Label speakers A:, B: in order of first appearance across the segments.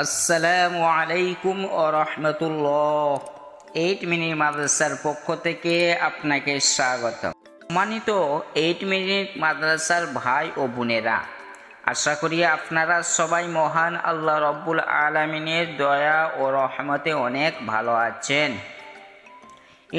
A: আসসালামু আলাইকুম ও রহমতুল্লাহ। Eight minute মাদ্রাসার পক্ষ থেকে আপনাকে স্বাগত সম্মানিত এইট মিনিট মাদ্রাসার ভাই ও বোনেরা, আশা করি আপনারা সবাই মহান আল্লাহ রব্বুল আলমিনের দয়া ও রহমতে অনেক ভালো আছেন।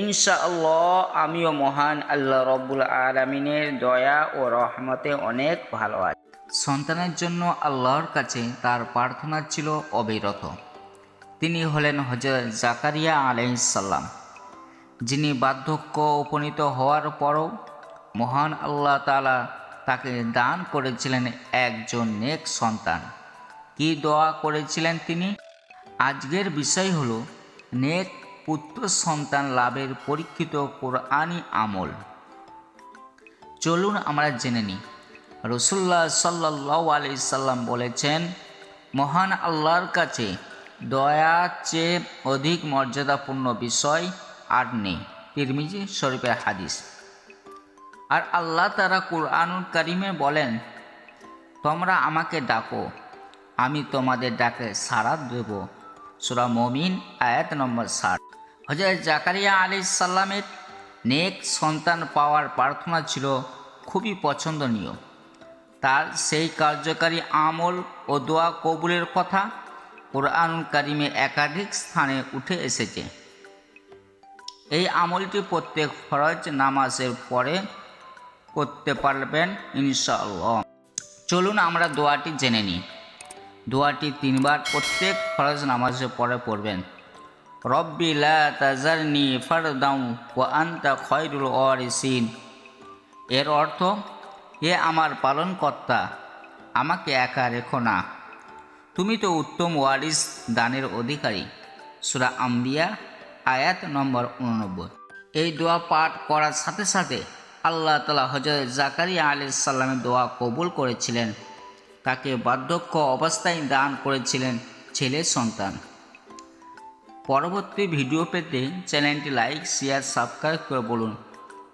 A: ইনশাআল্লাহ আমিও মহান আল্লাহ রব্বুল আলমিনের দয়া ও রহমতে অনেক ভালো আছি। সন্তানের জন্য আল্লাহর কাছে তার প্রার্থনা ছিল অবিরত। তিনি হলেন হজরত জাকারিয়া আলাইসাল্লাম যিনি বার্ধক্য উপনীত হওয়ার পরও মহান আল্লাহ তালা তাকে দান করেছিলেন একজন নেক সন্তান। কি দোয়া করেছিলেন তিনি? আজকের বিষয় হল, নেক পুত্র সন্তান লাভের পরীক্ষিত কোরআনি আমল। চলুন আমরা জেনে নিই। রসুল্লাহ সাল্লাহ আলি সাল্লাম বলেছেন, মহান আল্লাহর কাছে দয়া চেয়ে অধিক মর্যাদাপূর্ণ বিষয় আর নেই। তিরমিজি শরীফের হাদিস। আর আল্লাহ তারা কুরআনুল কারিমে বলেন, তোমরা আমাকে ডাকো, আমি তোমাদের ডাকে সাড়া দেব। সুরা মমিন, আয়াত নম্বর ষাট। হজরত জাকারিয়া আলি সাল্লামের নেক সন্তান পাওয়ার প্রার্থনা ছিল খুবই পছন্দনীয়। তার সেই কার্যকারী আমল ও দোয়া কবুলের কথা কোরআনুল কারিমে একাধিক স্থানে উঠে এসেছে। এই আমলটি প্রত্যেক ফরজ নামাজের পরে করতে পারবেন ইনশাআল্লাহ। চলুন আমরা দোয়াটি জেনে নিই। দোয়াটি তিনবার প্রত্যেক ফরজ নামাজের পরে পড়বেন। রব্বি লা তাজারনি ফারদাউ ওয়া আনতা খয়রুল ওয়ারিসিন। এর অর্থ হে আমার পালনকর্তা, আমাকে একা রেখো না। তুমি তো উত্তম ওয়ারিস দানের অধিকারী। সুরা আম্বিয়া, আয়াত নম্বর উননব্বই। এই দোয়া পাঠ করার সাথে সাথে আল্লাহ তালা হজরত জাকারিয়া আলি সাল্লামের দোয়া কবুল করেছিলেন। তাকে বার্ধক্য অবস্থায় দান করেছিলেন ছেলের সন্তান। পরবর্তী ভিডিও পেতে চ্যানেলটি লাইক, শেয়ার, সাবস্ক্রাইব করে বলুন।